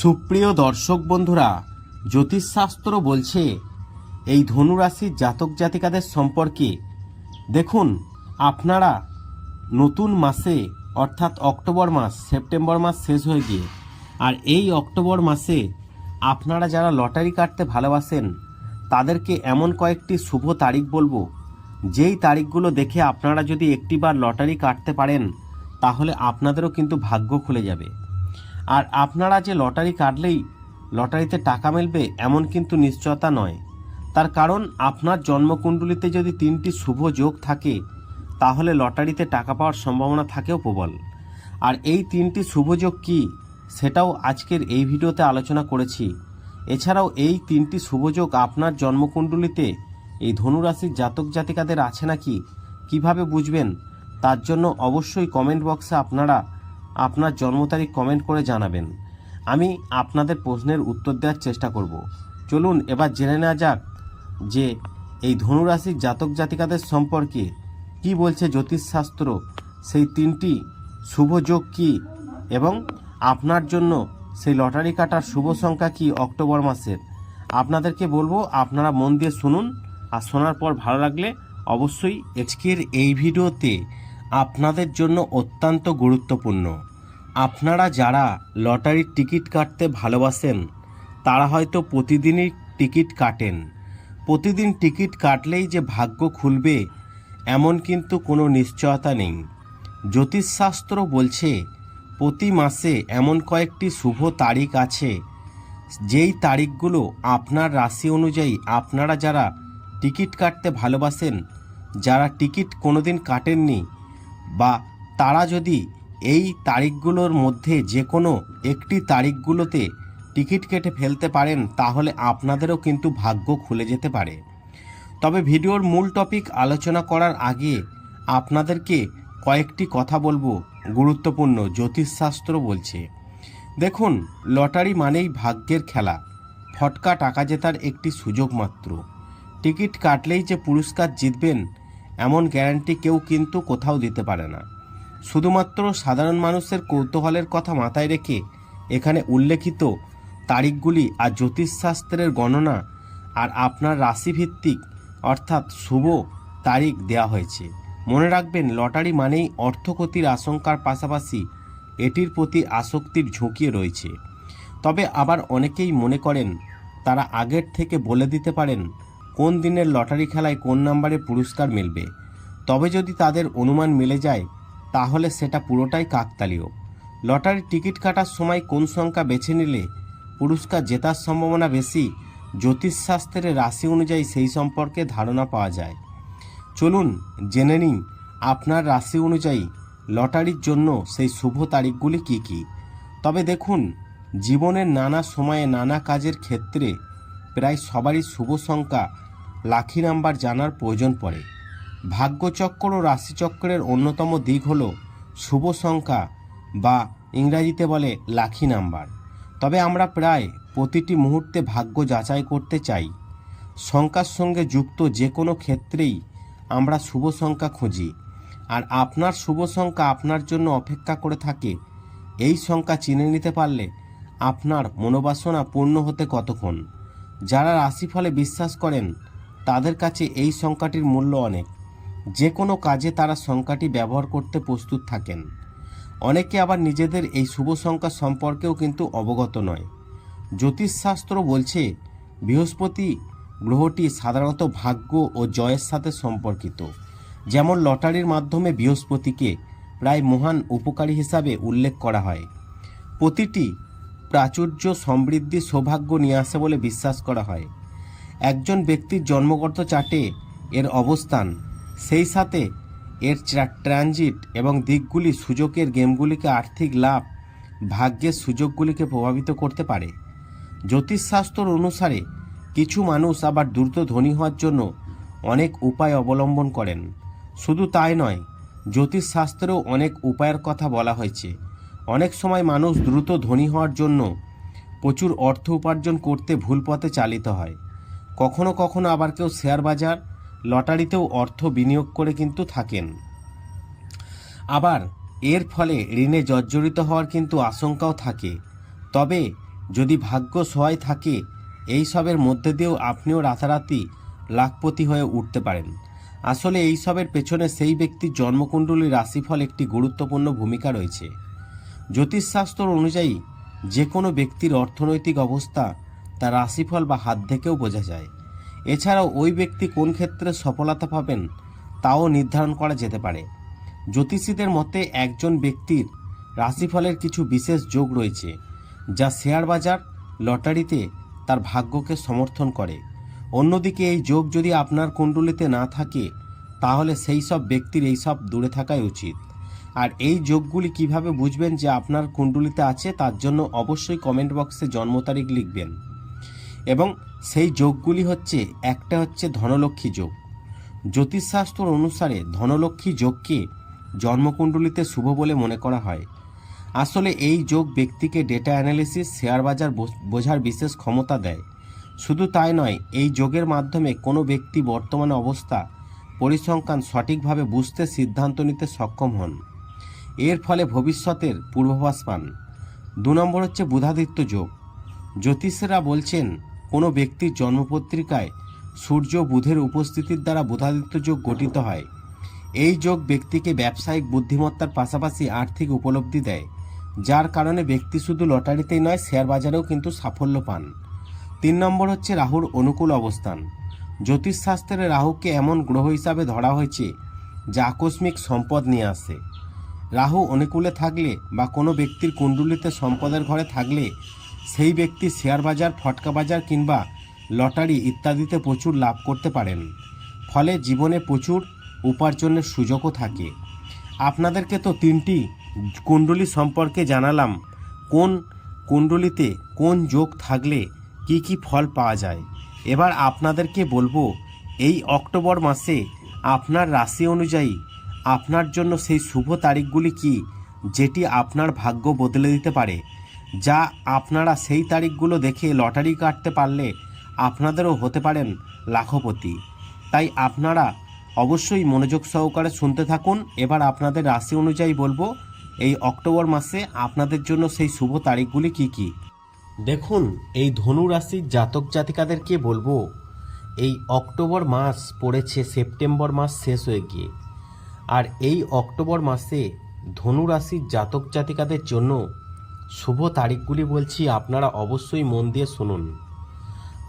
সুপ্রিয় দর্শক বন্ধুরা, জ্যোতিষশাস্ত্র বলছে, এই ধনুরাশির জাতক জাতিকাদের সম্পর্কে। দেখুন, আপনারা নতুন মাসে, অর্থাৎ অক্টোবর মাস, সেপ্টেম্বর মাস শেষ হয়ে গিয়ে, আর এই অক্টোবর মাসে আপনারা যারা লটারি কাটতে ভালোবাসেন, তাদেরকে এমন কয়েকটি শুভ তারিখ বলব। যেই তারিখগুলো দেখে আপনারা যদি একটিবার লটারি কাটতে পারেন, তাহলে আপনাদেরও কিন্তু ভাগ্য খুলে যাবে। আর আপনারা যে লটারি কাটলেই লটারিতে টাকা মিলবে এমন কিন্তু নিশ্চয়তা নয়। তার কারণ আপনার জন্মকুণ্ডলিতে যদি তিনটি শুভ যোগ থাকে, তাহলে লটারিতে টাকা পাওয়ার সম্ভাবনা থাকেও প্রবল। আর এই তিনটি শুভ যোগ কী, সেটাও আজকের এই ভিডিওতে আলোচনা করেছি। এছাড়াও এই তিনটি শুভযোগ আপনার জন্মকুণ্ডলিতে এই ধনুরাশির জাতক জাতিকাদের আছে নাকি, কীভাবে বুঝবেন, তার জন্য অবশ্যই কমেন্ট বক্সে আপনারা আপনার জন্ম তারিখ কমেন্ট করে জানাবেন। আমি আপনাদের প্রশ্নের উত্তর দেওয়ার চেষ্টা করব। চলুন এবার জেনে নেওয়া যাক যে এই ধনুরাশির জাতক জাতিকাদের সম্পর্কে কি বলছে জ্যোতিষশাস্ত্র, সেই তিনটি শুভ যোগ কী এবং আপনার জন্য সেই লটারি কাটার শুভ সংখ্যা কি অক্টোবর মাসের? আপনাদেরকে বলব, আপনারা মন দিয়ে শুনুন। আর শোনার পর ভালো লাগলে অবশ্যই আজকের এই ভিডিওতে আপনাদের জন্য অত্যন্ত গুরুত্বপূর্ণ। আপনারা যারা লটারির টিকিট কাটতে ভালোবাসেন, তারা হয়তো প্রতিদিনই টিকিট কাটেন। প্রতিদিন টিকিট কাটলেই যে ভাগ্য খুলবে, এমন কিন্তু কোনো নিশ্চয়তা নেই। জ্যোতিষশাস্ত্র বলছে, প্রতি মাসে এমন কয়েকটি শুভ তারিখ আছে, যেই তারিখগুলো আপনার রাশি অনুযায়ী আপনারা যারা টিকিট কাটতে ভালোবাসেন, যারা টিকিট কোনোদিন কাটেননি বা তারা যদি এই তারিখগুলোর মধ্যে যে কোনো একটি তারিখগুলোতে টিকিট কেটে ফেলতে পারেন, তাহলে আপনাদেরও কিন্তু ভাগ্য খুলে যেতে পারে। তবে ভিডিওর মূল টপিক আলোচনা করার আগে আপনাদেরকে কয়েকটি কথা বলব, গুরুত্বপূর্ণ জ্যোতিষশাস্ত্র বলছে। দেখুন, লটারি মানেই ভাগ্যের খেলা। ফটকা টাকা জেতার একটি সুযোগ মাত্র। টিকিট কাটলেই যে পুরস্কার জিতবেন এমন গ্যারান্টি কেউ কিন্তু কোথাও দিতে পারে না। শুধুমাত্র সাধারণ মানুষের কৌতূহলের কথা মাথায় রেখে এখানে উল্লেখিত তারিখগুলি আর জ্যোতিষশাস্ত্রের গণনা আর আপনার রাশিভিত্তিক, অর্থাৎ শুভ তারিখ দেওয়া হয়েছে। মনে রাখবেন, লটারি মানেই অর্থক্ষতির আশঙ্কার পাশাপাশি এটির প্রতি আসক্তির ঝুঁকি রয়েছে। তবে আবার অনেকেই মনে করেন, তারা আগের থেকে বলে দিতে পারেন কোন দিনের লটারি খেলায় কোন নম্বরে পুরস্কার মিলবে? তবে যদি তাদের অনুমান মিলে যায়, তাহলে সেটা পুরোটাই কাকতালীয়। লটারির টিকিট কাটার সময় কোন সংখ্যা বেছে নিলে পুরস্কার জেতার সম্ভাবনা বেশি, জ্যোতিষশাস্ত্রের রাশি অনুযায়ী সেই সম্পর্কে ধারণা পাওয়া যায়। চলুন জেনে নিন আপনার রাশি অনুযায়ী লটারির জন্য সেই শুভ তারিখগুলি কি কি? তবে দেখুন, জীবনের নানা সময়ে নানা কাজের ক্ষেত্রে প্রায় সবারই শুভ সংখ্যা লাখি নাম্বার জানার প্রয়োজন পড়ে। ভাগ্যচক্র ও রাশিচক্রের অন্যতম দিক হল শুভ সংখ্যা বা ইংরাজিতে বলে লাখি নাম্বার। তবে আমরা প্রায় প্রতিটি মুহূর্তে ভাগ্য যাচাই করতে চাই। সংখ্যার সঙ্গে যুক্ত যে কোনো ক্ষেত্রেই আমরা শুভ সংখ্যা খুঁজি। আর আপনার শুভ সংখ্যা আপনার জন্য অপেক্ষা করে থাকে। এই সংখ্যা চিনে নিতে পারলে আপনার মনোবাসনা পূর্ণ হতে কতক্ষণ? যারা রাশিফলে বিশ্বাস করেন তাদের কাছে এই সংখ্যাটির মূল্য অনেক। যে কোনো কাজে তারা সংখ্যাটি ব্যবহার করতে প্রস্তুত থাকেন। অনেকে আবার নিজেদের এই শুভ সংখ্যা সম্পর্কেও কিন্তু অবগত নয়। জ্যোতিষশাস্ত্র বলছে, বৃহস্পতি গ্রহটি সাধারণত ভাগ্য ও জয়ের সাথে সম্পর্কিত। যেমন লটারির মাধ্যমে বৃহস্পতিকে প্রায় মহান উপকারী হিসাবে উল্লেখ করা হয়। প্রতিটি প্রাচুর্য সমৃদ্ধি সৌভাগ্য নিয়ে আসে বলে বিশ্বাস করা হয়। একজন ব্যক্তির জন্মগত চার্টে এর অবস্থান, সেই সাথে এর ট্রানজিট এবং দিকগুলি সুযোগের গেমগুলিকে আর্থিক লাভ, ভাগ্যের সুযোগগুলিকে প্রভাবিত করতে পারে। জ্যোতিষশাস্ত্র অনুসারে কিছু মানুষ আবার দ্রুত ধনী হওয়ার জন্য অনেক উপায় অবলম্বন করেন। শুধু তাই নয়, জ্যোতিষশাস্ত্রেও অনেক উপায়ের কথা বলা হয়েছে। অনেক সময় মানুষ দ্রুত ধনী হওয়ার জন্য প্রচুর অর্থ উপার্জন করতে ভুল পথে চালিত হয়। কখনো কখনো আবার কেউ শেয়ার বাজার, লটারিতেও অর্থ বিনিয়োগ করে কিন্তু থাকেন। আবার এর ফলে ঋণে জর্জরিত হওয়ার কিন্তু আশঙ্কাও থাকে। তবে যদি ভাগ্য সহায় থাকে, এই সবের মধ্যে দিয়েও আপনিও রাতারাতি লাখপতি হয়ে উঠতে পারেন। আসলে এই সবের পেছনে সেই ব্যক্তির জন্মকুণ্ডলীর রাশিফল একটি গুরুত্বপূর্ণ ভূমিকা রয়েছে। জ্যোতিষশাস্ত্র অনুযায়ী যে কোনো ব্যক্তির অর্থনৈতিক অবস্থা তার রাশিফল বা হাত থেকেও বোঝা যায়। এছাড়াও ওই ব্যক্তি কোন ক্ষেত্রে সফলতা পাবেন, তাও নির্ধারণ করা যেতে পারে। জ্যোতিষীদের মতে একজন ব্যক্তির রাশিফলের কিছু বিশেষ যোগ রয়েছে, যা শেয়ার বাজার, লটারিতে তার ভাগ্যকে সমর্থন করে। অন্যদিকে এই যোগ যদি আপনার কুণ্ডলিতে না থাকে, তাহলে সেই সব ব্যক্তির এই সব দূরে থাকাই উচিত। আর এই যোগগুলি কীভাবে বুঝবেন যে আপনার কুণ্ডলিতে আছে, তার জন্য অবশ্যই কমেন্ট বক্সে জন্ম তারিখ লিখবেন। এবং সেই যোগগুলি হচ্ছে, একটা হচ্ছে ধনলক্ষ্মী যোগ। জ্যোতিষশাস্ত্র অনুসারে ধনলক্ষ্মী যোগকে জন্মকুণ্ডলিতে শুভ বলে মনে করা হয়। আসলে এই যোগ ব্যক্তিকে ডেটা অ্যানালিসিস শেয়ার বাজার বোঝ- বোঝার বিশেষ ক্ষমতা দেয়। শুধু তাই নয়, এই যোগের মাধ্যমে কোনো ব্যক্তি বর্তমান অবস্থা, পরিসংখ্যান সঠিকভাবে বুঝতে সিদ্ধান্ত নিতে সক্ষম হন। এর ফলে ভবিষ্যতের পূর্বাভাস পান। দু নম্বর হচ্ছে বুধাদিত্য যোগ। জ্যোতিষেরা বলছেন কোনো ব্যক্তির জন্মপত্রিকায় সূর্য বুধের উপস্থিতির দ্বারা বুধাদিত্য যোগ গঠিত হয়। এই যোগ ব্যক্তিকে ব্যবসায়িক বুদ্ধিমত্তার পাশাপাশি আর্থিক উপলব্ধি দেয়, যার কারণে ব্যক্তি শুধু লটারিতেই নয়, শেয়ার বাজারেও কিন্তু সাফল্য পান। তিন নম্বর হচ্ছে রাহুর অনুকূল অবস্থান। জ্যোতিষশাস্ত্রে রাহুকে এমন গ্রহ হিসাবে ধরা হয়েছে, যা আকস্মিক সম্পদ নিয়ে আসে। রাহু অনুকূলে থাকলে বা কোনো ব্যক্তির কুণ্ডুলিতে সম্পদের ঘরে থাকলে সেই ব্যক্তি শেয়ার বাজার, ফটকা বাজার কিংবা লটারি ইত্যাদিতে প্রচুর লাভ করতে পারেন। ফলে জীবনে প্রচুর উপার্জনের সুযোগও থাকে। আপনাদেরকে তো তিনটি কুণ্ডলী সম্পর্কে জানালাম। কোন কুণ্ডলিতে কোন যোগ থাকলে কি কি ফল পাওয়া যায়? এবার আপনাদেরকে বলব, এই অক্টোবর মাসে আপনার রাশি অনুযায়ী আপনার জন্য সেই শুভ তারিখগুলি কি, যেটি আপনার ভাগ্য বদলে দিতে পারে? যা আপনারা সেই তারিখগুলো দেখে লটারি কাটতে পারলে আপনাদেরও হতে পারেন লাখপতি। তাই আপনারা অবশ্যই মনোযোগ সহকারে শুনতে থাকুন। এবার আপনাদের রাশি অনুযায়ী বলব, এই অক্টোবর মাসে আপনাদের জন্য সেই শুভ তারিখগুলি কি কি? দেখুন, এই ধনু রাশির জাতক জাতিকাদেরকে বলব, এই অক্টোবর মাস পড়েছে সেপ্টেম্বর মাস শেষ হয়ে গিয়ে। আর এই অক্টোবর মাসে ধনু রাশির জাতক জাতিকাদের জন্য শুভ তারিখগুলি বলছি, আপনারা অবশ্যই মন দিয়ে শুনুন।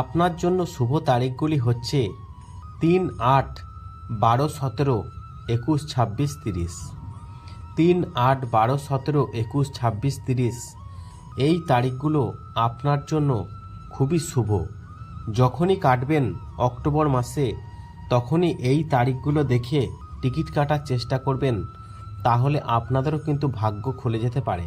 আপনার জন্য শুভ তারিখগুলি হচ্ছে তিন আট বারো সতেরো একুশ ছাব্বিশ তিরিশ। তিন আট বারো সতেরো একুশ ছাব্বিশ তিরিশ, এই তারিখগুলো আপনার জন্য খুবই শুভ। যখনই কাটবেন অক্টোবর মাসে, তখনই এই তারিখগুলো দেখে টিকিট কাটার চেষ্টা করবেন, তাহলে আপনাদেরও কিন্তু ভাগ্য খুলে যেতে পারে।